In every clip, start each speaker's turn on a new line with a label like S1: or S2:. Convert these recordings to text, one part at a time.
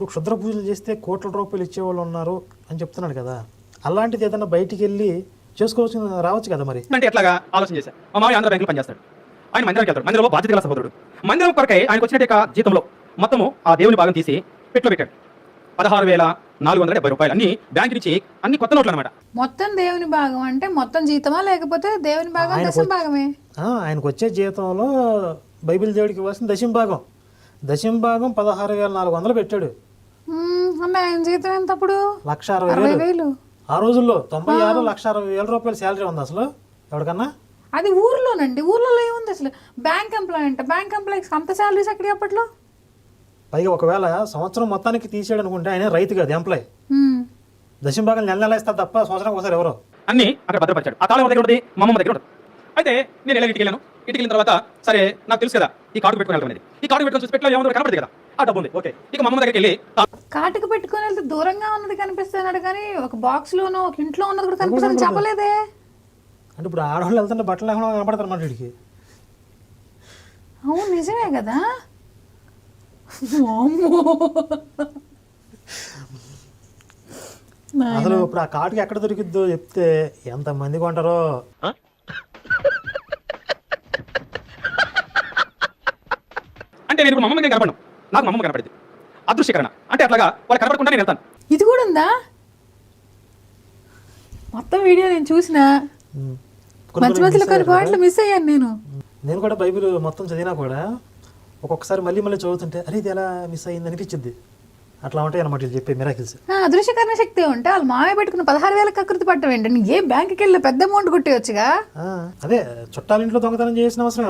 S1: ఇప్పుడు క్షుద్ర పూజలు చేస్తే కోట్ల రూపాయలు ఇచ్చేవాళ్ళు ఉన్నారు అని చెప్తున్నాడు కదా. అలాంటిది ఏదైనా బయటికి వెళ్ళి చేసుకోవచ్చు రావచ్చు కదా మరి?
S2: అంటే ఎట్లాగా? ఆలోచన చేశాను మా మామయ్య ఆంధ్ర బ్యాంకులో పనిచేస్తాడు. ఆయన మందిరానికి వెళ్తాడు. మందిరంలో బాధ్యత గల సహోదరుడు. మందిరం కొరకై ఆయనకు వచ్చినట్టు జీతంలో మొత్తము ఆ దేవుని భాగం తీసి పెట్టులో పెట్టాడు. పదహారు వేల నాలుగు వందల డెబ్బై రూపాయలు. అన్ని బ్యాంక్ నుంచి అన్ని కొత్త నోట్లు అనమాట
S3: మొత్తం దేవుని భాగం అంటే మొత్తం జీతమా లేకపోతే దేవుని భాగం దశం భాగమే?
S1: ఆ, ఆయనకు వచ్చే జీతంలో బైబిల్ దేవుడికి ఇవ్వాల్సిన దశం భాగం. దశం భాగం పదహారు వేల నాలుగు వందలు పెట్టాడు.
S3: ఆయన జీతం ఎంత అప్పుడు?
S1: లక్ష అరవై వేలు. ఆ రోజుల్లో తొంభై ఆరు లక్ష అరవై వేల రూపాయల శాలరీ ఉంది అసలు. ఎవరికన్నా?
S3: అది ఊర్లోనండి. ఊర్లో ఏముంది అసలు? బ్యాంక్ ఎంప్లాయ్ అంటే. బ్యాంక్ ఎంప్లాయీస్ అంత శాలరీస్ అక్కడ అప్పట్లో
S1: పైగా ఒకవేళ సంవత్సరం మొత్తానికి తీసాడు అనుకుంటే ఆయన రైతు కాదు ఎంప్లాయ్.
S3: మ్మ్.
S1: దశం భాగం నెల నెల ఇస్తారు తప్ప సంవత్సరం ఒకసారి ఎవరో?
S2: అన్ని అక్కడ భద్రపరిచాడు. ఆ తాళం దగ్గర ఉంటుంది? మా అమ్మ దగ్గర ఉంటుంది. అయితే నేను ఇలా ఇంటికి వెళ్ళాను ఇంటికి వెళ్ళిన తర్వాత సరే నాకు తెలుసు కదా ఈ కార్డు పెట్టుకుని వెళ్ళడం అనేది. ఈ కార్డు పెట్టుకుని చూసి పెట్టిలో ఏముందో కనపడదు కదా. ఆ డబ్బు ఉంది. ఓకే. ఇక మా అమ్మ దగ్గరికి వెళ్ళి
S3: కాటుకు పెట్టుకొని వెళ్తే దూరంగా ఉన్నది కనిపిస్తున్నాడు కానీ ఒక బాక్స్ లోనో ఒక ఇంట్లో ఉన్నది కూడా కనిపిస్తుంది చెప్పలేదే.
S1: అంటే ఇప్పుడు ఆడవాళ్ళు వెళ్తుంటే బట్టలు లేకుండా కనపడతారు అన్నమాట వీడికి.
S3: అవును నిజమే కదా.
S1: అసలు ఇప్పుడు ఆ కాటుకి ఎక్కడ దొరికిద్దో చెప్తే ఎంత మంది కొంటారో
S2: అంటే నేను ఇప్పుడు మా అమ్మ దగ్గర కనపడను. నాకు మా అమ్మ కనపడింది. అదృశ్యకరణ. అంటే అట్లాగా వాళ్ళు కనపడకుండా నేను వెళ్తాను.
S3: ఇది కూడా ఉందా? మొత్తం వీడియో నేను చూసిన.
S1: కొన్ని
S3: మధ్యలో కొన్ని పాటలు మిస్ అయ్యాను నేను.
S1: నేను కూడా బైబిల్ మొత్తం చదివినా కూడా ఒక్కొక్కసారి మళ్ళీ మళ్ళీ చదువుతుంటే అరే ఇది ఎలా మిస్ అయ్యింది? అనిపించింది. అట్లా ఉంటాయి అన్నమాట వీళ్ళు చెప్పే మిరాకిల్స్
S3: ఆ, అదృశ్యకరణ శక్తి ఉంటే వాళ్ళు మావే పెట్టుకున్న పదహారు వేల కకృతి పట్టం ఏంటండి? ఏ బ్యాంకుకి వెళ్ళి పెద్ద అమౌంట్ కొట్టేయచ్చుగా?
S1: అదే చుట్టాల ఇంట్లో దొంగతనం చేసిన అవసరం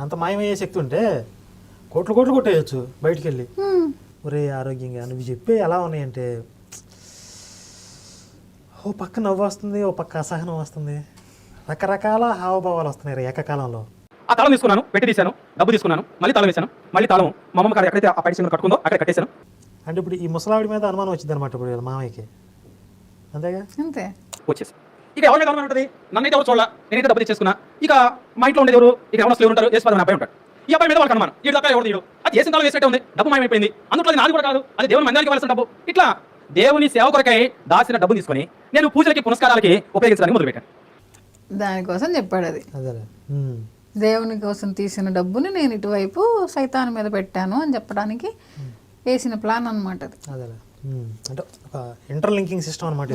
S1: అంత మాయమయ్యే శక్తి ఉంటే. కోట్లు కోట్లు కొట్టేయచ్చు బయటికి వెళ్ళి. ఒరే ఆరోగ్యంగా నువ్వు చెప్పే ఎలా ఉన్నాయంటే ఓ పక్క నవ్వు వస్తుంది ఓ పక్క అసహనం వస్తుంది. రకరకాల హావభావాలు వస్తున్నాయి రా ఏకకాలంలో.
S2: ఆ తాళం తీసుకున్నాను పెట్టి తీశాను డబ్బు తీసుకున్నాను మళ్ళీ తాళం వేశాను మళ్ళీ తాళం మా అమ్మ కాడ ఎక్కడైతే ఆ సింగర్ కట్టుకుందో అక్కడ కట్టేశాను.
S1: అంటే ఇప్పుడు ఈ ముసలావిడి మీద అనుమానం వచ్చింది అనమాట ఇప్పుడు మామయ్యకి. అంతేగా?
S3: అంతే.
S2: వచ్చేసి. ఇక ఎవరి మీద అనుమానం ఉంటుంది నన్నైతే ఎవరు చూడాల? నేనైతే డబ్బు తెచ్చేసుకున్నా. ఇక మా ఇంట్లో ఉండేది ఎవరు? ఇక ఎవరు ఎవరు ఉంటారు? వేసుకోవాలి అబ్బాయి ఉంటాడు. ఈ అబ్బాయి మీద వాళ్ళకి అనుమానం ఈ తప్ప ఎవరు తీయడు అది చేసిన తాళం వేసినట్టే ఉంది? డబ్బు మాయమైపోయింది. అందులో అది నాది కూడా కాదు. అది దేవుని మందిరానికి ఇవ్వాల్సిన డబ్బు. ఇట్లా దేవుని సేవ కొరకై దాచిన డబ్బు తీసుకొని నేను పూజలకి పునస్కారాలకి ఉపయోగించడానికి మొదలుపెట్టాను
S3: దానికోసం చెప్పాడు అది. దేవుని కోసం తీసిన డబ్బుని నేను ఇటువైపు సైతాన్ మీద పెట్టాను అని చెప్పడానికి వేసిన ప్లాన్ అనమాట అది.
S1: అంటే ఒక ఇంటర్లింకింగ్ సిస్టమ్ అనమాట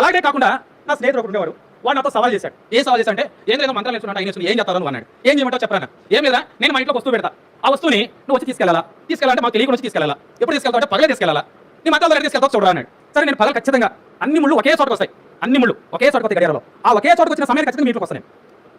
S2: అలాగే కాకుండా నా స్నేహితుడు ఒకడు ఉండేవాడు. వాడు నాతో సవాల్ చేశాడు. ఏ సవాల్ చేశాడంటే ఏం లేదు మంత్రాలు నేర్చుకున్నాడు ఆయన నేర్చుకుని ఏం చేస్తాను అన్నాడు. ఏం చేయమంటావు చెప్పాను ఏం లేదా నేను మా ఇంట్లో వస్తువు పెడతా. ఆ వస్తువుని నువ్వు వచ్చి తీసుకెళ్ళాలా? తీసుకెళ్ళాలంటే మాకు తెలియకుండా వచ్చి తీసుకెళ్ళాలా? ఎప్పుడు తీసుకెళ్తావు అంటే పగలే తీసుకెళ్ళాలా? నీ మంత్రాలు దగ్గర తీసుకెళ్తావు చూడరా అన్నాడు. సరే నేను పగలు ఖచ్చితంగా అన్ని ముళ్ళు ఒకే చోటకు వస్తాయి. అన్ని ముళ్ళు ఒకే చోటకు వస్తాయి గడియారలో. ఆ ఒకే చోటకు వచ్చిన సమయం ఖచ్చితంగా మీ ఇంట్లోకి వస్తాను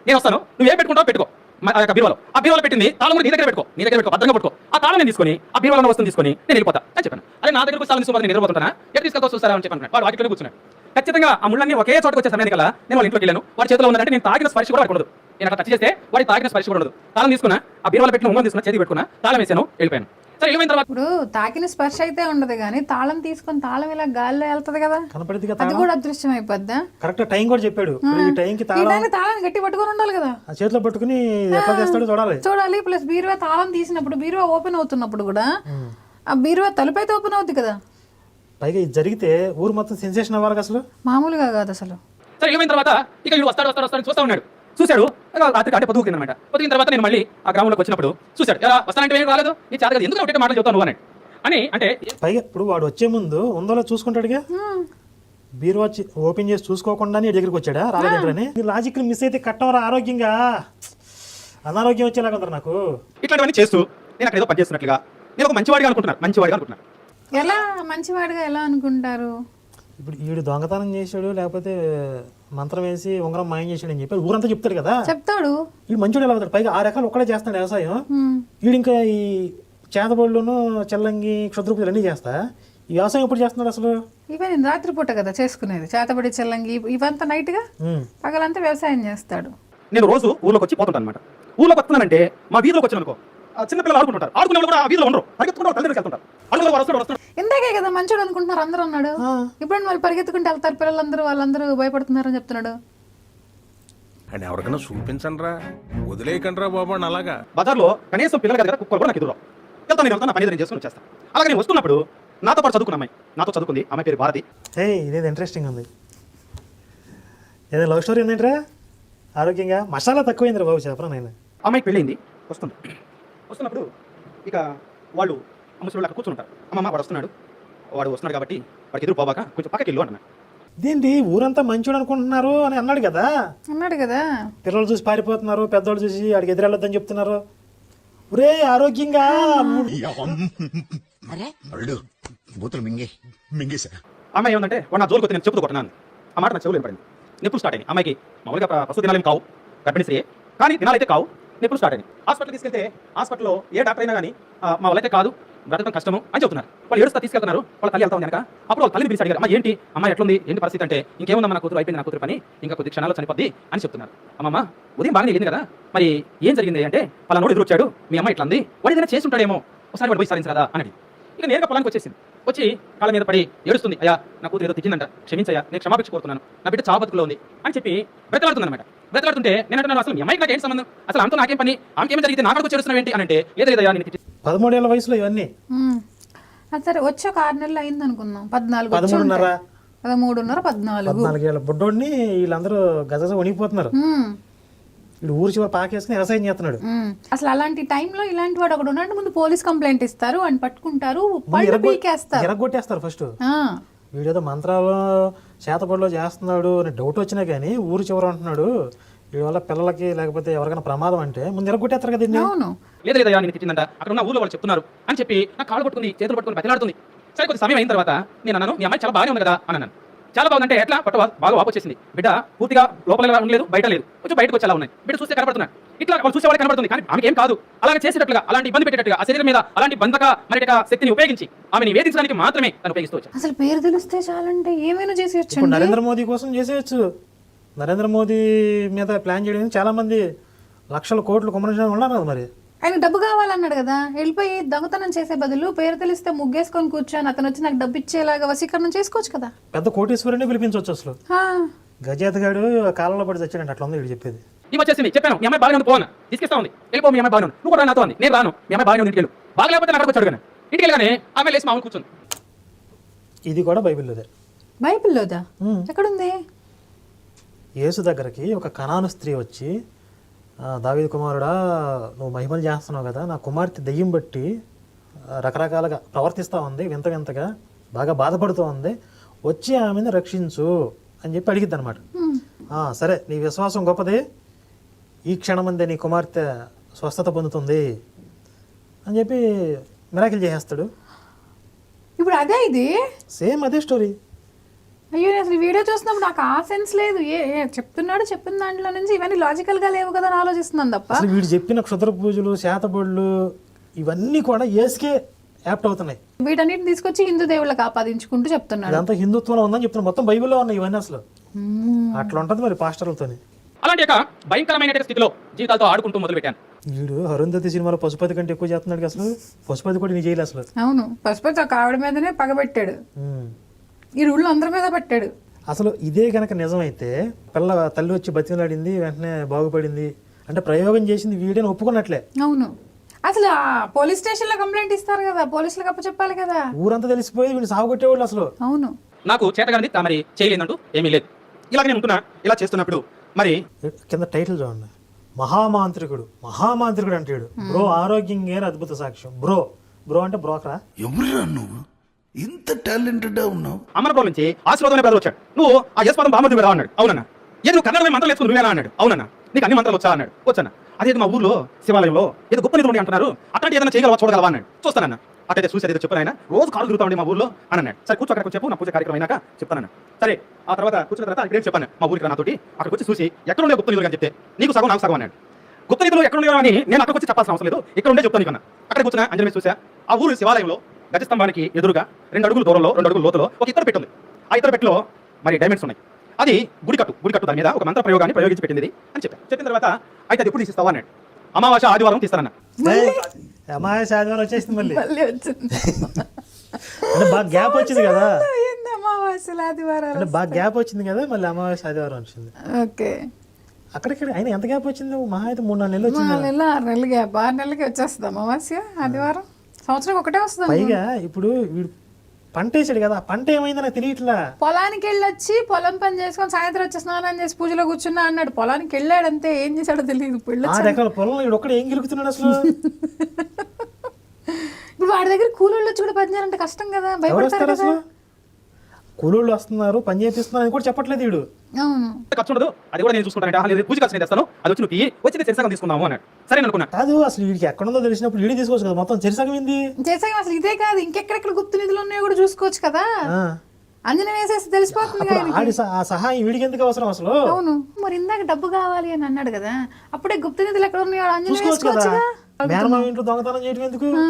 S2: నేను. వస్తాను నువ్వు ఏం పెట్టుకుంటావు పెట్టుకో. ఆ యొక్క బీరువాలో. ఆ బీరువాలో పెట్టింది తాళం కూడా నీ దగ్గర పెట్టుకో. నీ దగ్గర పెట్టుకో భద్రంగా పెట్టుకో. ఆ తాళం నేను తీసుకొని ఆ బీరువాలో వస్తుంది తీసుకొని నేను వెళ్ళిపోతా. అని చెప్పాను. అదే నా దగ్గర తాళం తీసుకుని నేను నిద్రపోతుంటానా? ఎక్కడ తీసుకెళ్తా చూస్తారా? అని చెప్పాను. వాడు వాటిలో కూర్చున్నాడు. ఖచ్చితంగా ఆ ముళ్ళన్నీ ఒకే చోటకు వచ్చే సమయానికి కల్లా నేను వాళ్ళ ఇంట్లోకి వెళ్ళాను. వాడి చేతిలో ఉందంటే నేను తాగిన స్పర్శ కూడా వాడికి ఉండదు. నేను అట్లా టచ్ చేస్తే వాడి తాగిన స్పర్శ కూడా ఉండదు. తాళం తీసుకున్నా ఆ బీరువాలో పెట్టిన ఉంగరం తీసుకున్నా చేతికి పెట్టుకున్నా తాళం వేసాను వెళ్ళిపోయాను. సరే వెళ్ళిపోయిన తర్వాత
S3: ఇప్పుడు తాకిన స్పర్శ అయితే ఉండదు కానీ తాళం తీసుకొని తాళం ఇలా గాల్లో వెళ్తది కదా.
S1: కనపడింది కదా
S3: అది కూడా అదృశ్యం అయిపోద్దా?
S1: కరెక్ట్ టైం కూడా చెప్పాడు. ఈ టైంకి
S3: ఈ
S1: తాళం
S3: తాళాన్ని గట్టి పట్టుకొని ఉండాలి కదా.
S1: ఆ చేతిలో పట్టుకుని ఎట్లా చేస్తాడో చూడాలి.
S3: చూడాలి. ప్లస్ బీరువా తాళం తీసినప్పుడు బీరువా ఓపెన్ అవుతున్నప్పుడు కూడా. ఆ బీరువా తలుపు అయితే ఓపెన్ అవుతుంది కదా.
S1: పైగా ఇది జరిగితే ఊరు మొత్తం సెన్సేషన్ అవ్వాలి అసలు?
S3: మామూలుగా కాదు అసలు.
S2: సరే వెళ్ళిన తర్వాత ఇక వీడు వస్తాడు వస్తాడు వస్తాడు చూస్తా ఉన్నాడు. చూశాడు రాత్రి అంటే పొద్దుకింది అనమాట పొద్దుకిన తర్వాత నేను మళ్ళీ ఆ గ్రామంలోకి వచ్చినప్పుడు చూశాడు ఎలా వస్తానంటే ఏం రాలేదు? నీ చేత కదా ఎందుకు ఒకటే మాటలు చెప్తాను నువ్వు? అన్నాడు. అని అంటే
S1: పైగా ఇప్పుడు వాడు వచ్చే ముందు ఉందో లేదో చూసుకుంటాడుగా బీరువా ఓపెన్ చేసి చూసుకోకుండా నీ దగ్గరికి వచ్చాడా? రాలేదంటే నీ లాజిక్ మిస్ అయితే కట్టవరా ఆరోగ్యంగా. అనారోగ్యం వచ్చేలాగా నాకు.
S2: ఇట్లాంటివన్నీ చేస్తూ నేను అక్కడ ఏదో పని చేస్తున్నట్లుగా. నేను ఒక మంచివాడిగా అనుకుంటున్నాను మంచివాడిగా అనుకుంటున్నాను
S3: ఎలా మంచివాడిగా ఎలా అనుకుంటారు?
S1: ఇప్పుడు వీడు దొంగతనం చేశాడు లేకపోతే మంత్రం వేసి ఉంగరం మాయం చేశాడు అని చెప్పి ఊరంతా చెప్తాడు కదా.
S3: చెప్తాడు.
S1: వీడు మంచోడు ఎలా అవుతాడు? పైగా ఆ రకాలు ఒక్కడే చేస్తాడు వ్యవసాయం. వీడు ఇంకా ఈ చేతబడులను చెల్లంగి క్షుద్రపూజలు అన్నీ చేస్తా. ఈ వ్యవసాయం ఎప్పుడు చేస్తున్నాడు అసలు?
S3: ఇవే నేను రాత్రిపూట కదా చేసుకునేది. చేతబడి చెల్లంగి ఇవ్- ఇవంతా నైట్గా
S1: ఉమ్.
S3: పగలంతా వ్యవసాయం చేస్తాడు.
S2: నేను రోజు ఊర్లోకి వచ్చి పోతుంటాను అనమాట ఊర్లోకి వస్తున్నానంటే మా వీధిలోకి వచ్చిన అనుకో. ఆ చిన్న పిల్లలు ఆడుకుంటుంటారు. ఆడుకునే వాళ్ళు కూడా ఆ వీధిలో ఉండరు. పరిగెత్తుకుంటారు వెళ్తుంటారు. వాళ్ళు కూడా
S3: ఇందాకే కదా మంచోడు అనుకుంటున్నారు అందరూ అన్నాడు. ఇప్పుడు వాళ్ళు పరిగెత్తుకుంటూ వెళ్తారు పిల్లలందరూ? వాళ్ళందరూ భయపడుతున్నారని చెప్తున్నాడు.
S4: అని ఎవరికైనా చూపించండి రా వదిలేయకండి రా బాబు అని అలాగా.
S2: బజార్లో కనీసం పిల్లలు కదా కుక్కలు కూడా నాకు ఎదురు వెళ్తాను నేను వెళ్తాను పని నేను చేసుకుని వచ్చేస్తాను అలాగే నేను వస్తున్నప్పుడు నాతో పాటు చదువుకున్న అమ్మాయి. నాతో చదువుకుంది. అమ్మాయి పేరు భారతి.
S1: హే ఇదేది ఇంట్రెస్టింగ్ ఉంది. ఏదో లవ్ స్టోరీ ఉందేంట్రా? ఆరోగ్యంగా మసాలా తక్కువైందిరా బాబు చెప్పరా నేను
S2: అమ్మాయికి పెళ్ళింది వస్తుంది. వస్తున్నప్పుడు ఇక వాళ్ళు ముసలి అక్కడ కూర్చుంటారు అమ్మమ్మ వాడు వస్తున్నాడు. వాడు వస్తున్నాడు కాబట్టి వాడికి ఎదురు పోవాక కొంచెం పక్కకి వెళ్ళు అన్నాడు.
S1: ఇదేంటి ఊరంతా మంచోడు అనుకుంటున్నారు అని అన్నాడు కదా?
S3: అన్నాడు కదా.
S1: పిల్లలు చూసి పారిపోతున్నారు పెద్దోళ్ళు చూసి ఆడికి ఎదురెళ్ళొద్దని చెప్తున్నారు. ఒరే ఆరోగ్యంగా
S2: అమ్మాయి ఏమంటే వాడు నా జోలికి వచ్చి నేను చెప్పుతూ కొట్టినాను ఆ మాట నా చెవులు వినపడింది. నొప్పులు స్టార్ట్ అయ్యి అమ్మాయికి మామూలుగా ప్ర- ప్రస్తుత కావు. గర్భిణీ స్త్రీ కానీ దినాలు అయితే కావు. నొప్పులు స్టార్ట్ అయినాయి. హాస్పిటల్ తీసుకెళ్తే హాస్పిటల్లో ఏ డాక్టర్ అయినా కానీ మా వాళ్ళైతే కాదు బ్రతకడం కష్టము అని చెప్తున్నారు వాళ్ళు ఏడుస్తా తీసుకెళ్తున్నారు వాళ్ళ తల్లి వెళ్తా ఉంది కనుక అప్పుడు వాళ్ళ తల్లిని పిలిచి అడిగారు అమ్మ ఏంటి? అమ్మాయి ఎట్లుంది? ఏంటి పరిస్థితి అంటే ఇంకేముందమ్మ నా కూతురు? అయిపోయింది నా కూతురు పని ఇంకా కొద్ది క్షణాల్లో చనిపోద్ది అని చెప్తున్నారు. అమ్మమ్మ ఉదయం బాగానే వెళ్ళింది కదా మరి ఏం జరిగింది? అంటే వాళ్ళ నోడు ఎదురొచ్చాడు మీ అమ్మ ఇట్లా ఉంది? వాడు ఏదైనా చేసి ఉంటాడేమో ఒకసారి వాడు పోయి సాధించరాదా? అని ఇక నేరుగా పొలానికి వచ్చేసింది. వచ్చి కాళ్ళ మీద పడి ఏడుస్తుంది అయ్యా నా కూతురు ఏదో తిట్టిందంట క్షమించయ్యా నేను క్షమాపించి కోరుతున్నాను నా బిడ్డ చావు బతుకులో ఉంది అని చెప్పి బ్రతలాడుతుంది అనమాట బ్రతలాడుతుంటే నేను అంటున్నాను అసలు మీ అమ్మాయికి నాకు ఏంటి సంబంధం? అసలు అంతా నాకేం పని? ఆమెకేం జరిగితే నాకు వచ్చి ఏడుస్తున్నావు ఏంటి అని అంటే ఏదో లేదయ్యా నేను తిట్టి
S1: పదమూడేళ్ళ వయసులో ఇవన్నీ?
S3: సరే వచ్చి ఒక ఆరు నెలలు అయింది అనుకుందాం పద్నాలుగు
S1: పదమూడున్నర.
S3: పదమూడున్నర పద్నాలుగు.
S1: పద్నాలుగేళ్ళ బుడ్డోడిని వీళ్ళందరూ గజగజ వణిగిపోతున్నారు. వీడు ఊరి చివరి పాకేసుకుని వ్యవసాయం చేస్తున్నాడు.
S3: అసలు అలాంటి టైంలో ఇలాంటి వాడు ఒకడు ఉన్నట్టు ముందు పోలీస్ కంప్లైంట్ ఇస్తారు. అని పట్టుకుంటారు. పళ్ళు
S1: ఎరగొ-
S3: పీకేస్తారు.
S1: ఎరగొట్టేస్తారు ఫస్ట్.
S3: ఆ.
S1: వీడేదో మంత్రాలు చేతపడిలో చేస్తున్నాడు అని డౌట్ వచ్చినా కానీ ఊరు చివర అంటున్నాడు వీడి వల్ల పిల్లలకి లేకపోతే ఎవరికైనా ప్రమాదం అంటే ముందు ఎరగొట్టేస్తారు కదా
S3: అవును.
S2: లేదు లేదయ్యా నేను తిట్టిందంట. అక్కడ ఉన్న ఊళ్ళో వాళ్ళు చెప్తున్నారు అని చెప్పి నా కాళ్ళు పట్టుకుంది చేతులు పట్టుకుని బతిలాడుతుంది. సరే కొద్ది సమయం అయిన తర్వాత నేను అన్నాను మీ అమ్మాయి చాలా బాగానే ఉంది కదా అని అన్నాను. చాలా బాగుందంటే ఎట్లా? పట్టు బాగా వాపు వచ్చేసింది. బిడ్డ పూర్తిగా లోపల ఉండలేదు బయట లేదు. కొంచెం బయటకు వచ్చేలా ఉన్నాయి. బిడ్డ చూస్తే కనబడుతున్నాయి ఇట్లా వాళ్ళు చూసే వాళ్ళకి కనబడుతుంది కానీ ఆమెకి ఏం కాదు. అలాగే చేసేటట్లుగా అలాంటి ఇబ్బంది పెట్టేటట్టుగా ఆ శరీరం మీద అలాంటి బంధక మరి శక్తిని ఉపయోగించి ఆమెను వేధించడానికి మాత్రమే తను ఉపయోగిస్తూ
S3: అసలు పేరు తెలిస్తే చాలంటే ఏమైనా చేసి
S1: ఇప్పుడు
S3: వచ్చండి
S1: నరేంద్ర మోదీ కోసం చేసేయచ్చు. నరేంద్ర మోదీ మీద ప్లాన్ చేయడం చాలా మంది లక్షల కోట్లు కుమ్మరించడం ఉన్నారు మరి.
S3: ఆయన డబ్బు కావాలన్నాడు కదా. వెళ్ళిపోయి దొంగతనం చేసే బదులు పేరు తెలిస్తే ముగ్గేసుకొని కూర్చొని అతను వచ్చి నాకు డబ్బు ఇచ్చేలాగా వసీకరణం చేసుకోవచ్చు కదా.
S1: పెద్ద కోటీశ్వరుని పిలిపించవచ్చు అసలు.
S3: ఆ.
S1: గజేతగాడు కాలంలో పడి చచ్చాడంట అట్లా ఉంది వీడు చెప్పేది.
S2: ఈ వచ్చేసింది చెప్పాను. మీ అమ్మాయి బాగానే ఉంది పోను తీసుకొస్తా ఉంది. వెళ్ళిపో మీ అమ్మాయి బాగానే ఉంది. నువ్వు కూడా నాతో అంది నేను రాను. మీ అమ్మాయి బాగానే ఉంది ఇంటికి వెళ్ళు బాగలేకపోతే నాకు వచ్చాడు కానీ. ఇంటికి వెళ్ళగానే ఆమె లేచి మామూలు కూర్చుంది.
S1: ఇది కూడా బైబిల్లోదే.
S3: బైబిల్లోదా. ఎక్కడుంది?
S1: యేసు దగ్గరికి ఒక కణాను స్త్రీ వచ్చి "ఆ, దావీదు కుమారుడా నువ్వు మహిమలు చేస్తున్నావు కదా నా కుమార్తె దెయ్యం బట్టి రకరకాలుగా ప్రవర్తిస్తూ ఉంది వింత వింతగా బాగా బాధపడుతూ ఉంది. వచ్చి ఆమెను రక్షించు అని చెప్పి అడిగిద్ది అనమాట సరే నీ విశ్వాసం గొప్పది ఈ క్షణమందే నీ కుమార్తె స్వస్థత పొందుతుంది అని చెప్పి మిరాకిల్ చేసేస్తాడు.
S3: ఇప్పుడు అదే ఇది?
S1: సేమ్ అదే స్టోరీ.
S3: అయ్యో నేను అసలు వీడియో చూసినప్పుడు నాకు ఆ సెన్స్ లేదు. ఏ ఏ చెప్తున్నాడు చెప్పిన దాంట్లో నుంచి ఇవన్నీ లాజికల్గా లేవు కదా అని ఆలోచిస్తున్నాను తప్ప.
S1: అసలు వీడు చెప్పిన క్షుద్ర పూజలు శాతబడులు ఇవన్నీ కూడా ఏసుకే యాప్ట్ అవుతున్నాయి.
S3: వీటన్నిటిని తీసుకొచ్చి హిందూ దేవుళ్ళకి ఆపాదించుకుంటూ చెప్తున్నాడు.
S1: ఇదంతా హిందుత్వంలో ఉందని చెప్తున్నా మొత్తం బైబిల్లో ఉన్నాయి ఇవన్నీ అసలు. అట్లా ఉంటుంది మరి పాస్టర్లతోని.
S2: అలాంటి యొక్క భయంకరమైన స్థితిలో జీవితాలతో ఆడుకుంటూ మొదలుపెట్టాను.
S1: వీడు అరుంధతి సినిమాలో పశుపతి కంటే ఎక్కువ చేస్తున్నాడు కదా అసలు. పశుపతి కూడా నీ చేయలే అసలు.
S3: అవును పశుపతి ఒక ఆవిడ మీదనే పగబెట్టాడు. ఈ రూళ్ళు అందరి మీద పెట్టాడు.
S1: అసలు ఇదే గనక నిజమైతే పిల్ల తల్లి వచ్చి బతిమలాడింది వెంటనే బాగుపడింది అంటే ప్రయోగం చేసింది వీడని ఒప్పుకున్నట్లే.
S3: అవును. అసలు ఆ పోలీస్ స్టేషన్లో కంప్లైంట్ ఇస్తారు కదా పోలీసులకు అప్పచెప్పాలి కదా.
S1: ఊరంతా తెలిసిపోయి వీడిని సాగుకొట్టేవాళ్ళు అసలు.
S3: అవును.
S2: నాకు చేతగానిది మరి చేయలేదంటూ ఏమీ లేదు. ఇలాగ నేను ఉంటున్నా ఇలా చేస్తున్నప్పుడు మరి
S1: కింద టైటిల్ చూడండి. మహామాంత్రికుడు మహామాంత్రికుడు అంటాడు బ్రో ఆరోగ్యం గారు అద్భుత సాక్ష్యం. బ్రో బ్రో అంటే బ్రోకరా?
S4: ఎవరురా నువ్వు? ఇంత టాలెంటెడ్ ఉన్నావు?
S2: అమరపురం నుంచి ఆశీర్వాదం బ్రదర్ వచ్చాడు. నువ్వు ఆ యశ్వాదం బామర్ది కదా అన్నాడు. అవునన్నా. ఏదో నువ్వు కన్నడమే మంత్రాలు వేసుకుని నువ్వేనా అన్నాడు. అవునన్నా. నీకు అన్ని మంత్రాలు వచ్చా అన్నాడు. వచ్చాను అదే మా ఊర్లో శివాలయంలో ఏదో గొప్ప నిధులు అంటున్నారు. అట్లాంటి ఏదైనా చేయగలవా చూడగలవా అన్నాడు. చూస్తానన్న. అట్లయితే చూసి అదే చెప్పాను ఆయన రోజు కాలు తిరుగుతామండి మా ఊర్లో అని అన్నాడు. సరే కూర్చో అక్కడ చెప్పు నా పూజ కార్యక్రమం అయినాక చెప్తానన్న. సరే ఆ తర్వాత కూర్చున్న తర్వాత అక్కడే చెప్పాను? మా ఊరికి రా నాతోటి. అక్కడికి వచ్చి చూసి ఎక్కడ ఉండే గొప్ప నిధులు? అని చెప్తే నీకు సగం నాకు సగం అన్నాడు. గుప్త నిధులు ఎక్కడ ఉండేవా అని నేను అక్కడికి వచ్చి చెప్పాల్సిన అవసరం లేదు. ఇక్కడ ఉండే చెప్తాను నీకన్నా. అక్కడ కూర్చున్నా అంజలి చూసా. ఆ ఊరు శివాలయంలో గజస్తంభానికి ఎదురుగా రెండు అడుగుల దూరంలో రెండు అడుగుల లోతులో ఒక ఇతర పెట్టుంది ఆ ఇతర పెట్టిలో మరి డైమండ్స్ ఉన్నాయి. అది గుడి కట్టు గుడి కట్టు దాని మీద ఒక మంత్ర ప్రయోగాన్ని ప్రయోగించి పెట్టింది అని చెప్పాను చెప్పిన తర్వాత అయితే అది ఎప్పుడు తీసిస్తావా అన్నాడు. అమావాస ఆదివారం తీస్తానన్న.
S1: అమాయ ఆదివారం వచ్చేసింది మళ్ళీ.
S3: మళ్ళీ వచ్చింది.
S1: అంటే బాగా గ్యాప్ వచ్చింది కదా.
S3: ఏంది అమావాస్యలు ఆదివారాలు
S1: అంటే బాగా గ్యాప్ వచ్చింది కదా మళ్ళీ అమావాస్య ఆదివారం వచ్చింది.
S3: ఓకే.
S1: అక్కడిక్కడ ఆయన ఎంత గ్యాప్ వచ్చింది? మహా అయితే మూడు నాలుగు నెలలు వచ్చింది
S3: నాలుగు నెలలు ఆరు నెలలు గ్యాప్ ఆరు నెలలకి వచ్చేస్తుంది అమావాస్య ఆదివారం? సంవత్సరం ఒకటే వస్తుంది
S1: పైగా ఇప్పుడు వీడు పంట వేసాడు కదా పంట ఏమైందో నాకు తెలియట్లా.
S3: పొలానికి వెళ్ళొచ్చి పొలం పని చేసుకొని సాయంత్రం వచ్చి స్నానం చేసి పూజలో కూర్చున్నా అన్నాడు. పొలానికి వెళ్ళాడంతే ఏం చేశాడో తెలియదు.
S1: పొలంలో వీడు ఒక్కడే ఏం గెలుకుతున్నాడు అసలు?
S3: ఇప్పుడు వాడి దగ్గర కూలోళ్ళు వచ్చి కూడా పని చేయాలంటే కష్టం కదా భయపడతారు
S1: అసలు? కూలోళ్ళు వస్తున్నారు పని చేపిస్తున్నారు అని కూడా చెప్పట్లేదు వీడు.
S3: అవును.
S2: ఖర్చు ఉండదు అది కూడా నేను చూసుకుంటానంటే ఆ, లేదు పూజ ఖర్చు నేను తెస్తాను అది వచ్చి నువ్వు ఇయ్యి, వచ్చి చెరిసగం తీసుకుందాము అన్నాడు. సరే నేను అనుకున్నా.
S1: కాదు అసలు వీడికి ఎక్కడుందో తెలిసినప్పుడు వీడి తీసుకోవచ్చు కదా మొత్తం చెరిసగం ఏంది?
S3: చేసాక అసలు ఇదే కాదు ఇంకెక్కడెక్కడ గుప్త నిధులు ఉన్నాయో కూడా చూసుకోవచ్చు కదా.
S1: ఆ.
S3: అంజనం వేసేసి తెలిసిపోతుంది
S1: అప్పుడు
S3: ఆయనకి.
S1: ఆడి స- ఆ సహాయం వీడికి ఎందుకు అవసరం అసలు?
S3: అవును మరి ఇందాక డబ్బు కావాలి అని అన్నాడు కదా అప్పుడే గుప్త నిధులు ఎక్కడ ఉన్నాయో అంజనం
S1: చూసుకోవచ్చు కదా.
S3: వేసుకోవచ్చుగా?
S1: మేనమామ ఇంట్లో దొంగతనం చేయడం ఎందుకు?
S3: ఆ.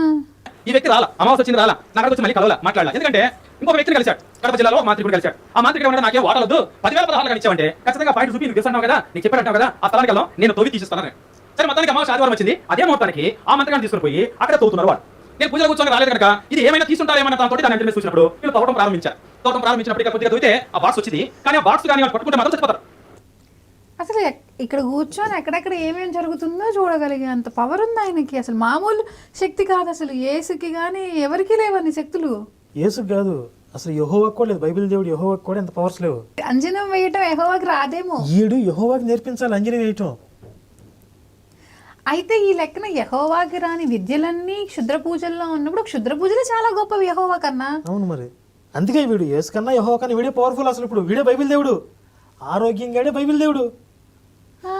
S2: ఈ వ్యక్తి రాలా అమావాస వచ్చింది రాలా నా దగ్గరకు వచ్చి మళ్ళీ కలవాలా మాట్లాడాలి. ఎందుకంటే ఇంకొక వ్యక్తిని కలిశాడు. కడప జిల్లాలో ఒక మంత్రి కలిశాడు. ఆ మంత్రికి ఏమన్నా నాకేం వాడలేదు పదివేల పదహారు కనిచ్చావంటే ఖచ్చితంగా పాయింట్ చూపి నువ్వు ఇస్తున్నావు కదా? నీకు చెప్పాడు కదా? ఆ స్థలానికి వెళ్ళాం నేను తవ్వి తీసిస్తాను సరే మొత్తానికి అమావాస ఆదివారం వచ్చింది. అదే మొత్తానికి ఆ మంత్రికాన్ని తీసుకుని పోయి అక్కడ తోతున్నారు వాడు. నేను పూజలు కూర్చొని రాలేదు కనుక ఇది ఏమైనా తీసుకుంటారేమన్న దాంతో దాని ఇంటర్నెట్ చూసినప్పుడు? వీళ్ళు తోటం ప్రారంభించారు. తోటం ప్రారంభించినప్పుడు కొద్దిగా తవ్వితే ఆ బాక్స్ వచ్చింది. కానీ ఆ బాక్స్ కానీ పట్టుకుంటే మాత్రం చచ్చిపోతారు.
S3: అసలు ఇక్కడ కూర్చొని ఎక్కడెక్కడ ఏమేం జరుగుతుందో చూడగలిగే అంత పవర్ ఉంది ఆయనకి. అసలు మామూలు శక్తి కాదు అసలు. ఏసుకి కానీ ఎవరికి లేవని శక్తులు.
S1: యేసుకు కాదు. అసలు యహోవాకు కూడా లేదు. బైబిల్ దేవుడు యహోవాకు కూడా ఎంత పవర్స్ లేవు.
S3: అంజనం వేయటం ఎహోవాకి రాదేమో.
S1: ఈడు యహోవాకి నేర్పించాలి అంజనీ వేయటం.
S3: అయితే ఈ లెక్కన యహోవాకి రాని విద్యలన్నీ క్షుద్ర పూజల్లో ఉన్నప్పుడు క్షుద్ర పూజలు చాలా గొప్పవి యహోవా కన్నా.
S1: అవును మరి. అందుకే వీడు యేసు కన్నా యహోవా కన్నా వీడే పవర్ఫుల్ అసలు ఇప్పుడు. వీడే బైబిల్ దేవుడు. ఆరోగ్యంగాడే బైబిల్ దేవుడు
S3: ఆ,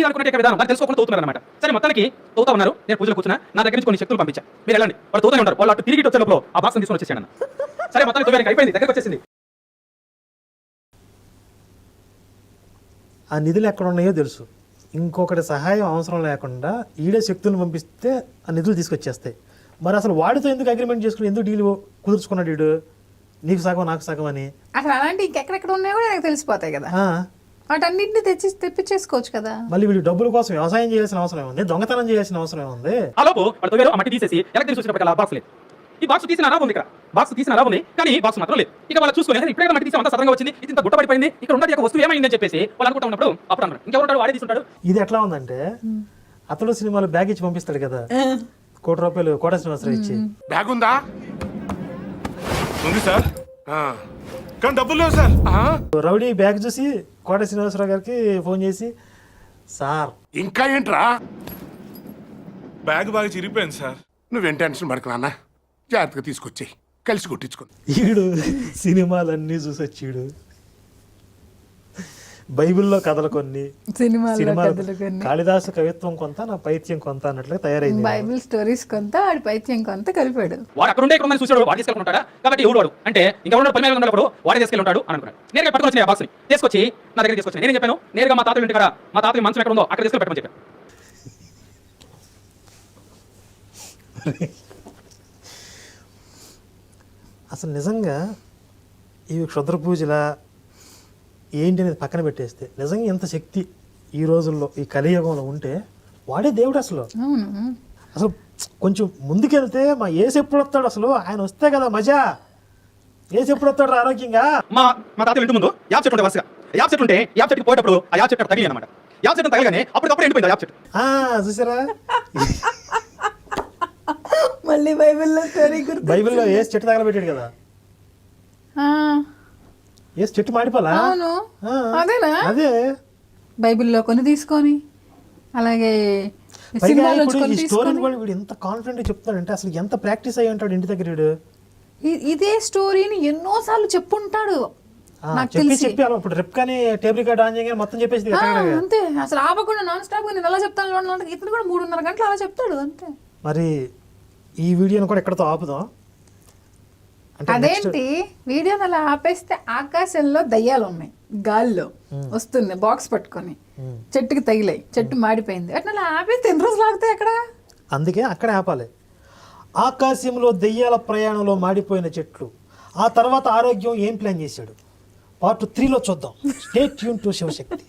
S2: అది అనుకునే విధానం. దాన్ని తెలుసుకోకుండా తోతున్నారు అనమాట సరే మొత్తానికి తోతా ఉన్నారు. నేను పూజలో కూర్చున్నా. నా దగ్గర నుంచి కొన్ని శక్తులు పంపించా. మీరు వెళ్ళండి. వాళ్ళు తోతూనే ఉంటారు. వాళ్ళు అటు తిరిగి వచ్చే లోపల ఆ బాక్స్ తీసుకొని వచ్చేసాను సరే మొత్తానికి తోవేరికి అయిపోయింది. దగ్గరకు వచ్చేసింది.
S1: ఆ నిధులు ఎక్కడ ఉన్నాయో తెలుసు. ఇంకొకటి సహాయం అవసరం లేకుండా ఈడే శక్తులను పంపిస్తే ఆ నిధులు తీసుకొచ్చేస్తాయి. మరి అసలు వాడితో ఎందుకు అగ్రిమెంట్ చేసుకుని ఎందుకు డీల్ కుదుర్చుకున్నాడు వీడు? నీకు సగం నాకు సగం అని.
S3: అసలు అలాంటి ఇంకెక్కడెక్కడ ఉన్నాయో కూడా నాకు తెలిసిపోతాయి కదా.
S1: ఆ,
S3: వాటన్నింటిని తెచ్చి తెప్పించేసుకోవచ్చు కదా.
S1: మళ్ళీ వీడు డబ్బుల కోసం వ్యవసాయం చేయాల్సిన అవసరం ఏముంది? దొంగతనం చేయాల్సిన అవసరం ఏముంది?
S2: ఆ లోపు వాళ్ళు తోగారు ఆ మట్టి తీసేసి ఎలక్ట్రిక్ చూసినప్పటికీ బాక్స్ లేదు. ఈ బాక్స్ తీసిన అలా ఉంది ఇక్కడ. బాక్స్ తీసిన అలా ఉంది కానీ బాక్స్ మాత్రం లేదు. ఇక వాళ్ళు చూసుకుని "అరే, ఇప్పుడే మట్టి తీసి అంతా సడన్గా వచ్చింది ఇది ఇంత గుట్ట పడిపోయింది ఇక్కడ ఉన్నది ఒక వస్తువు ఏమైందని చెప్పేసి వాళ్ళు అనుకుంటా ఉన్నప్పుడు అప్పుడు అన్నారు ఇంకెవరు వాడే తీసుకుంటాడు.
S1: ఇది ఎట్లా ఉందంటే అతడు సినిమాలో బ్యాగ్ ఇచ్చి పంపిస్తాడు కదా. కోటి రూపాయలు కోట శ్రీనివాసరావు ఇచ్చి.
S5: బ్యాగ్ ఉందా ఉంది సార్. కానీ డబ్బులు లేవు సార్.
S1: రౌడీ బ్యాగ్ చూసి కోట శ్రీనివాసరావు గారికి ఫోన్ చేసి సార్.
S5: ఇంకా ఏంట్రా? బ్యాగ్ బాగా చిరిగిపోయింది సార్. నువ్వేం టెన్షన్ పడకు నాన్న. జాగ్రత్తగా తీసుకొచ్చేయి. కలిసి కొట్టించుకుంది
S1: ఈడు సినిమాలన్నీ చూసి వచ్చాడు బైబిల్లో కథలు కొన్ని. కాళిదాసు కవిత్వం కొంత నా పైత్యం కొంత అన్నట్లుగా తయారైంది.
S3: బైబిల్ స్టోరీస్ కొంత వాడి పైత్యం కొంత కలిపాడు.
S2: వాడు అక్కడ ఉండే ఇక్కడ చూసాడు వాడు తీసుకెళ్ళి కాబట్టి ఎవడు వాడు? అంటే ఇంకా ఉన్నాడు పని మీద ఉన్నప్పుడు వాడే తీసుకెళ్ళి ఉంటాడు అని అనుకున్నాడు. నేరుగా పట్టుకొని వచ్చిన బాక్స్ తీసుకొచ్చి నా దగ్గర తీసుకొచ్చి నేను చెప్పాను? నేరుగా మా తాతలు ఇంటి మా తాతకి మంచం ఎక్కడ ఉందో అక్కడ తీసుకెళ్ళి పెట్టమని చెప్పాను.
S1: అసలు నిజంగా ఇవి క్షుద్ర పూజల ఏంటి అనేది పక్కన పెట్టేస్తే నిజంగా ఎంత శక్తి ఈ రోజుల్లో ఈ కలియుగంలో ఉంటే వాడే దేవుడు అసలు.
S3: అవును.
S1: అసలు కొంచెం ముందుకెళ్తే మా ఏసు ఎప్పుడు వస్తాడు అసలు? ఆయన వస్తే కదా మజా. ఏసు ఎప్పుడు వస్తాడు ఆరోగ్యంగా?
S2: మా మా తాతలు ఇంటి ముందు యాప్ చెట్టు వరుసగా. యాప్ చెట్టు ఉంటే యాప్ చెట్టుకి పోయేటప్పుడు ఆ యాప్ చెట్టు తగిలి అనమాట యాప్ చెట్టు తగలగానే అప్పటికప్పుడు ఎండిపోయింది ఆ యాప్ చెట్టు
S1: ఆ, చూసారా?
S3: మళ్ళీ బైబిల్లో
S1: బైబిల్లో ఏసు చెట్టు తగలబెట్టాడు కదా?
S3: ఆ,
S1: ఏసు చెట్టు మాడిపోలా?
S3: అవును. అదేనా?
S1: అదే.
S3: బైబిల్లో కొన్ని తీసుకొని అలాగే
S1: పైగా ఇప్పుడు ఈ స్టోరీ కూడా వీడు ఎంత కాన్ఫిడెంట్ చెప్తాడంటే అసలు ఎంత ప్రాక్టీస్ అయ్యి ఉంటాడు ఇంటి దగ్గర వీడు?
S3: ఇదే స్టోరీని ఎన్నోసార్లు చెప్పుంటాడు. నాకు
S1: చెప్పి చెప్పి అలా ఇప్పుడు రిప్ కానీ టేబుల్ రికార్డ్ ఆన్ చేయగానే మొత్తం చెప్పేసి
S3: అంతే. అసలు ఆపకుండా నాన్ స్టాప్ నేను ఎలా చెప్తాను? ఇతను కూడా మూడున్నర గంటలు అలా చెప్తాడు అంతే.
S1: మరి ఈ వీడియోని కూడా ఎక్కడతో ఆపుదాం?
S3: అదేంటి? వీడియోని అలా ఆపేస్తే ఆకాశంలో దయ్యాలు ఉన్నాయి గాల్లో వస్తున్నాయి బాక్స్ పట్టుకొని. చెట్టుకి తగిలాయి. చెట్టు మాడిపోయింది. అట్లా అలా ఆపేస్తే ఎన్ని రోజులు ఆగుతాయి అక్కడ?
S1: అందుకే అక్కడే ఆపాలి. ఆకాశంలో దెయ్యాల ప్రయాణంలో మాడిపోయిన చెట్లు. ఆ తర్వాత ఆరోగ్యం ఏం ప్లాన్ చేశాడు? పార్ట్ త్రీలో చూద్దాం. Stay tune to Shivashakti.